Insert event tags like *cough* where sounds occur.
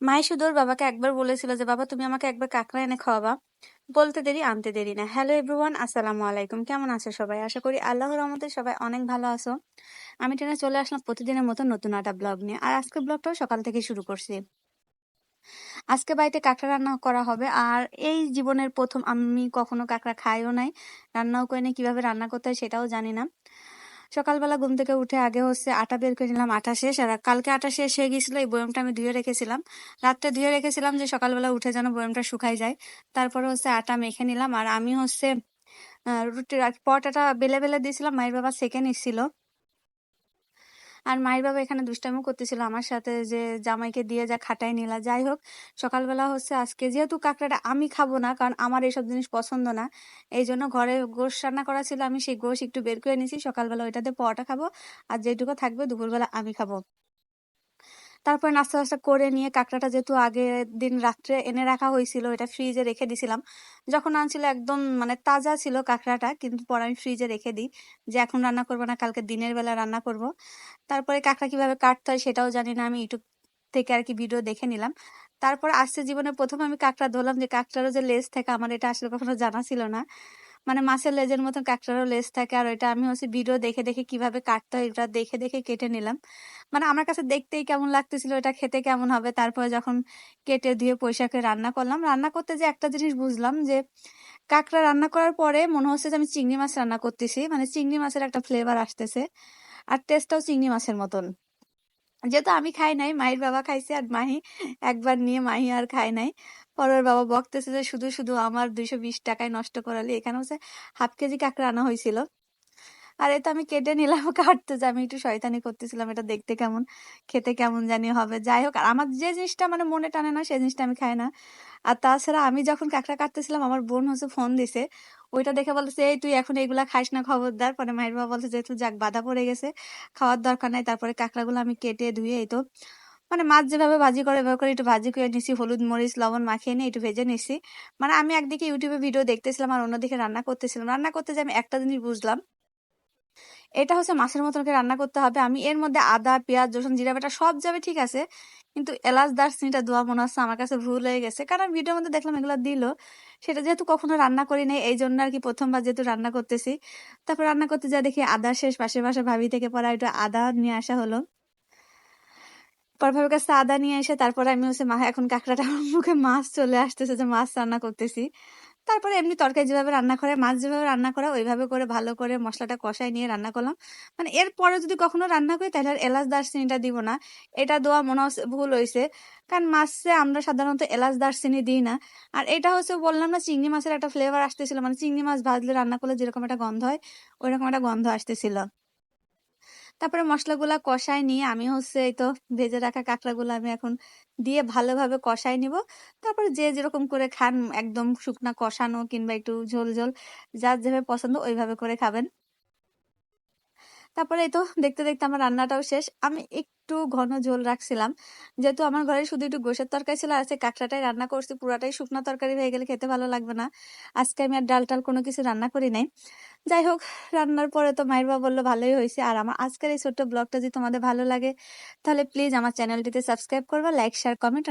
মাই শুধু ওর বাবাকে একবার বলেছিল যে, "বাবা তুমি আমাকে একবার কাঁকড়া এনে খাওয়াবা।" বলতে দেরি আনতে দেরি না। হ্যালো এভরিওয়ান, আসসালামু আলাইকুম। কেমন আছো সবাই? আশা করি আল্লাহর রহমতে সবাই অনেক ভালো আছো। আমি টেনে চলে আসলাম প্রতিদিনের মতো নতুন একটা ব্লগ নিয়ে। আর আজকের ব্লগটাও সকাল থেকে শুরু করছি। আজকে বাড়িতে কাঁকড়া রান্না করা হবে। আর এই জীবনের প্রথম আমি কখনো কাঁকড়া খাইও নাই। রান্নাও করি নাই। কীভাবে রান্না করতে হয় সেটাও জানি না। সকালবেলা ঘুম থেকে উঠে আগে হচ্ছে আটা বের করে নিলাম, আটা শেষ। আর কালকে আটা শেষ হয়ে গেছিল এই বয়মটা আমি ধুয়ে রেখেছিলাম। রাত্রে ধুয়ে রেখেছিলাম যে সকালবেলা উঠে যেন বয়মটা শুকাই যায়। তারপরে হচ্ছে আটা মেখে নিলাম। আর আমি হচ্ছে রুটির পটাটা বেলে বেলে দিয়েছিলাম, মায়ের বাবা সেকেন্ড এসেছিল আর মায়ের বাবা এখানে দুষ্টামিও করতেছিল আমার সাথে যে জামাইকে দিয়ে যা খাটায় নিলা, যাই হোক। সকালবেলা হচ্ছে আজকে যেহেতু কাঁকড়াটা আমি খাব না, কারণ আমার এইসব জিনিস পছন্দ না, এই জন্য ঘরে গোশ রান্না করা ছিল, আমি সেই গোশ একটু বের করে নিয়েছি, সকালবেলা ওইটাতে পরোটা খাব, আর যেটুকু থাকবে দুপুরবেলা আমি খাব। তারপরে নাস্তা টাস্তা করে নিয়ে কাঁকড়াটা যেহেতু আগের দিন রাত্রে এনে রাখা হয়েছিল, এটা ফ্রিজে রেখে দিছিলাম। যখন আনছিল একদম মানে তাজা ছিল কাঁকড়াটা, কিন্তু পরে আমি ফ্রিজে রেখে দিই যে এখন রান্না করব না, কালকে দিনের বেলা রান্না করব। তারপরে কাঁকড়া কীভাবে কাটতে হয় সেটাও জানি না, আমি ইউটিউব থেকে আর কি ভিডিও দেখে নিলাম। তারপর আসছে জীবনে প্রথম আমি কাঁকড়া ধরলাম যে কাঁকড়ারও যে লেজ থেকে, আমার এটা আসলে কখনো জানা ছিল না। মানে মাছের লেজের মতন কাঁকড়ারও লেজ থাকে, আর ওইটা আমি হচ্ছে ভিডিও দেখে দেখে কীভাবে কাটতে হয় এটা দেখে দেখে কেটে নিলাম। মানে আমার কাছে দেখতেই কেমন লাগতেছিল, এটা খেতে কেমন হবে? তারপরে যখন কেটে ধুয়ে পয়সাকে রান্না করলাম, রান্না করতে যে একটা জিনিস বুঝলাম যে, কাঁকড়া রান্না করার পরে মনে হচ্ছে যে আমি চিংড়ি মাছ রান্না করতেছি। মানে চিংড়ি মাছের একটা ফ্লেভার আসতেছে, আর টেস্টটাও চিংড়ি মাছের মতন। যেহেতু আমি খাই নাই, মাহির বাবা খাইছে আর মাহি একবার নিয়ে মাহি আর খায় নাই। পরের বাবা বকতেছে যে শুধু শুধু আমার দুইশো বিশ টাকায় নষ্ট করালি এখানে হচ্ছে হাফ কেজি কাঁকড়া আনা হয়েছিল। আর এটা আমি কেটে নিলাম, *laughs* কাটতে যে আমি একটু শয়তানি করতেছিলাম, এটা দেখতে কেমন, খেতে কেমন জানি হবে। যাই হোক, আর আমার যে জিনিসটা মানে মনে টানে না সেই জিনিসটা আমি খাই না। আর তাছাড়া আমি যখন কাঁকড়া কাটতেছিলাম, আমার বোন হচ্ছে ফোন দিছে, ওইটা দেখে বলতেছে, এই তুই এখন এগুলা খাইস না, খবরদার। পরে মায়ের বাবা বলছে যেহেতু যাক, বাধা পড়ে গেছে, খাওয়ার দরকার নাই। তারপরে কাঁকড়াগুলো আমি কেটে ধুয়ে এই তো মানে মাছ যেভাবে ভাজি করে, এভাবে করে একটু ভাজি করে নিছি, হলুদ, মরিচ, লবণ মাখিয়ে নিয়ে একটু ভেজে নিছি। মানে আমি একদিকে ইউটিউবে ভিডিও দেখতেছিলাম, আর অন্যদিকে রান্না করতেছিলাম। রান্না করতে যে আমি একটা জিনিস বুঝলাম এটা হচ্ছে মাছের মতন করে রান্না করতে হবে। আমি এর মধ্যে আদা, পেঁয়াজ, রসুন, জিরা বেটা সব যাবে, ঠিক আছে? কিন্তু এলাচ, দারচিনিটা দোয়া মনে হচ্ছে আমার কাছে ভুল হয়ে গেছে। কারণ ভিডিওর মধ্যে দেখলাম এগুলো দিল। সেটা যেহেতু কখনো রান্না করি নাই এই জন্য আর কি প্রথমবার যেহেতু রান্না করতেছি। তারপর রান্না করতে যা দেখি আদা শেষ, পাশে পাশে ভাবি থেকে পড়া একটু আদা নিয়ে আসা হলো। পর ভাবির কাছে আদা নিয়ে এসে তারপরে আমি হচ্ছে মা এখন কাঁকড়াটা আমার মুখে মাছ চলে আসতেছে যে মাছ রান্না করতেছি। তারপরে এমনি তরকারি যেভাবে রান্না করে, মাছ যেভাবে রান্না করা, ওইভাবে করে ভালো করে মশলাটা কষাই নিয়ে রান্না করলাম। মানে এরপরে যদি কখনো রান্না করি, তাহলে আর এলাচ দারচিনিটা দিব না। এটা দেওয়া মনে হচ্ছে ভুল হয়েছে কারণ মাছে আমরা সাধারণত এলাচ দারচিনি দিই না। আর এটা হচ্ছে বললাম না, চিংড়ি মাছের একটা ফ্লেভার আসতেছিল। মানে চিংড়ি মাছ ভাজলে রান্না করলে যেরকম একটা গন্ধ হয়, ওইরকম একটা গন্ধ আসতেছিল। তারপরে মশলাগুলা কষায় নিয়ে আমি হচ্ছে এই তো ভেজে রাখা কাঁকড়াগুলো আমি এখন দিয়ে ভালোভাবে কষাই নিব। তারপরে যে যেরকম করে খান, একদম শুকনা কষানো কিংবা একটু ঝোল ঝোল, যার যেভাবে পছন্দ ওইভাবে করে খাবেন। তারপরে এই তো দেখতে দেখতে আমার রান্নাটাও শেষ। আমি একটু ঘন ঝোল রাখছিলাম। যেহেতু আমার ঘরে শুধু একটু গোশের তরকারি ছিল আর কাঁকড়াটাই রান্না করছি, পুরাটাই শুকনা তরকারি হয়ে গেলে খেতে ভালো লাগবে না। আজকে আমি আর ডাল টাল কোনো কিছু রান্না করি নাই। যাই হোক, রান্নার পরে তো মায়ের বাবা বলল ভালোই হয়েছে। আর আমার আজকের এই ছোট্ট ব্লগটা যদি তোমাদের ভালো লাগে, তাহলে প্লিজ আমার চ্যানেলটিতে সাবস্ক্রাইব করবা লাইক শেয়ার কমেন্ট